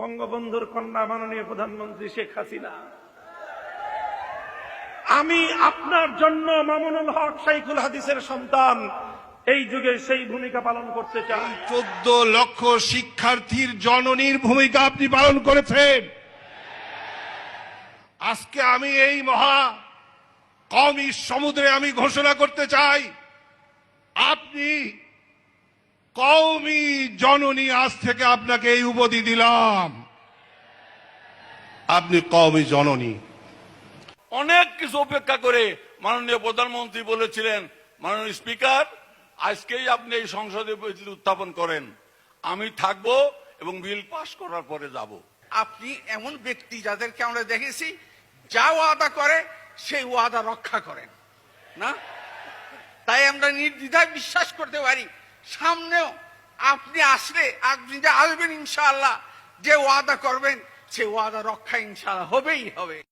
বঙ্গবন্ধুর কন্যা মাননীয় প্রধানমন্ত্রী শেখ হাসিনা। আমি আপনার জন্য মামুনুল হক শাইখুল হাদিসের সন্তান। এই যুগে সেই ভূমিকা পালন করতে চাই। চোদ্দ লক্ষ শিক্ষার্থীর জননীর ভূমিকা আপনি পালন করেছেন। আজকে আমি এই মহা কমই সমুদ্রে আমি ঘোষণা করতে চাই। আপনি কওমি জননী আজ থেকে আপনাকে এই উপাধি দিলাম। আপনি কওমি জননী। অনেক কিছু উপেক্ষা করে মাননীয় প্রধানমন্ত্রী বলেছিলেন মাননীয় স্পিকার আজকেই আপনি এই সংসদে বিল উত্থাপন করেন। আমি থাকব এবং বিল পাশ করার পরে যাব। আপনি এমন ব্যক্তি যাদেরকে আমরা দেখেছি যা ওয়াদা করে সেই ওয়াদা রক্ষা করেন। না? তাই আমরা নির্দ্বিধায় বিশ্বাস করতে পারি সামনেও আপনি আসলে, আপনি যে আসবেন ইনশাআল্লাহ, যে ওয়াদা করবেন, সে ওয়াদা রক্ষা ইনশাআল্লাহ হবেই হবে।